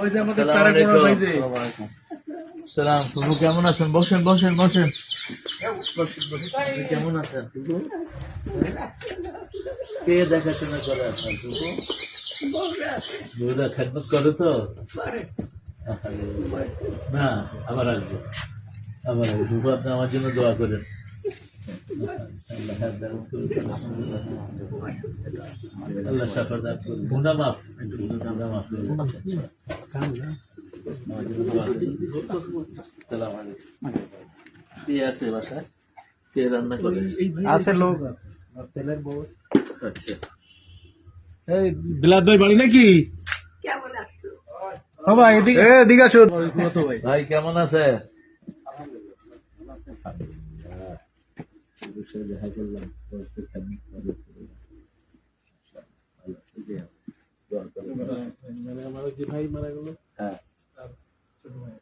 ওই যে আমাদের আসসালামু তারা আলাইকুম। করা ভাই যে। সালাম কেমন আছেন? বসেন বসেন বসেন। কেমন আছেন? কে দেখাশোনা করে আপনার ফুফু? বউরা খেদমত করে তো? না আবার আসব আবার আসব আপনি আমার জন্য দোয়া করেন। আল্লাহ সাফার দান করুন মাফ মাফ। কে আছে বাসায় কে রান্না করে আছে? লোক আছে ছেলের বউ আচ্ছা এই বিলাত ভাই বাড়ি নাকি ও ভাই। এদিকে এদিকে ভাই কেমন আছে? আমার যে ভাই মারা গেল হ্যাঁ। তার ছোট ভাই।